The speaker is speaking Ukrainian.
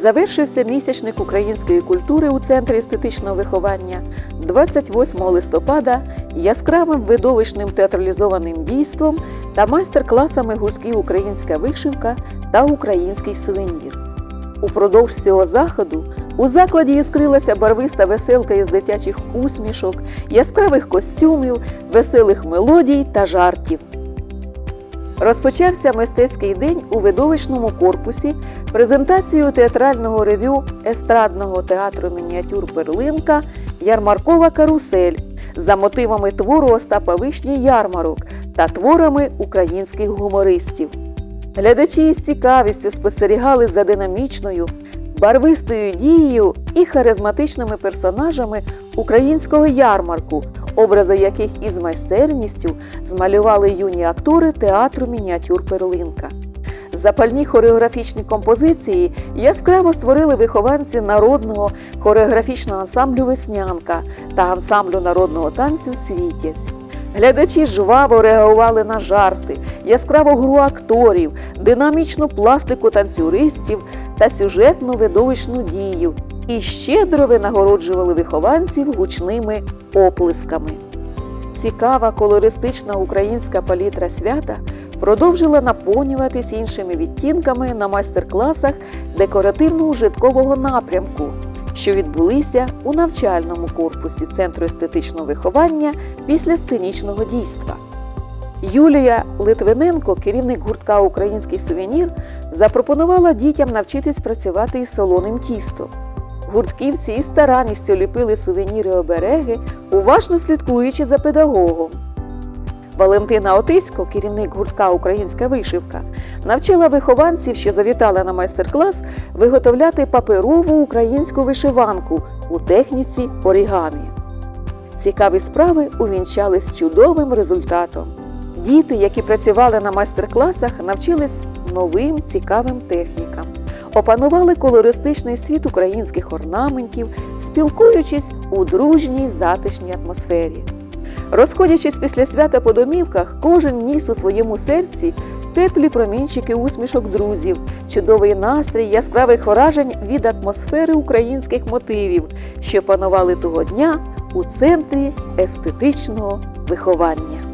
Завершився місячник української культури у центрі естетичного виховання 28 листопада яскравим видовищним театралізованим дійством та майстер-класами гуртків Українська вишивка та Український сувенір. Упродовж цього заходу у закладі іскрилася барвиста веселка із дитячих усмішок, яскравих костюмів, веселих мелодій та жартів. Розпочався мистецький день у видовищному корпусі презентацією театрального ревю естрадного театру мініатюр Перлинка Ярмаркова карусель за мотивами твору Остапа Вишні Ярмарок та творами українських гумористів. Глядачі із цікавістю спостерігали за динамічною, барвистою дією і харизматичними персонажами українського ярмарку, образи яких із майстерністю змалювали юні актори театру мініатюр Перлинка. Запальні хореографічні композиції яскраво створили вихованці народного хореографічного ансамблю Веснянка та ансамблю народного танцю Світязь. Глядачі жваво реагували на жарти, яскраву гру акторів, динамічну пластику танцюристів та сюжетну видовищну дію і щедро винагороджували вихованців гучними оплесками. Цікава колористична українська палітра свята продовжила наповнюватись іншими відтінками на майстер-класах декоративно-ужиткового напрямку, що відбулися у навчальному корпусі Центру естетичного виховання після сценічного дійства. Юлія Литвиненко, керівник гуртка Український сувенір, запропонувала дітям навчитись працювати із солоним тістом. Гуртківці із старанністю ліпили сувеніри обереги, уважно слідкуючи за педагогом. Валентина Отисько, керівник гуртка Українська вишивка, навчила вихованців, що завітали на майстер-клас, виготовляти паперову українську вишиванку у техніці орігамі. Цікаві справи увінчались чудовим результатом. Діти, які працювали на майстер-класах, навчились новим цікавим технікам, опанували колористичний світ українських орнаментів, спілкуючись у дружній затишній атмосфері. Розходячись після свята по домівках, кожен ніс у своєму серці теплі промінчики усмішок друзів, чудовий настрій яскравих вражень від атмосфери українських мотивів, що панували того дня у центрі естетичного виховання.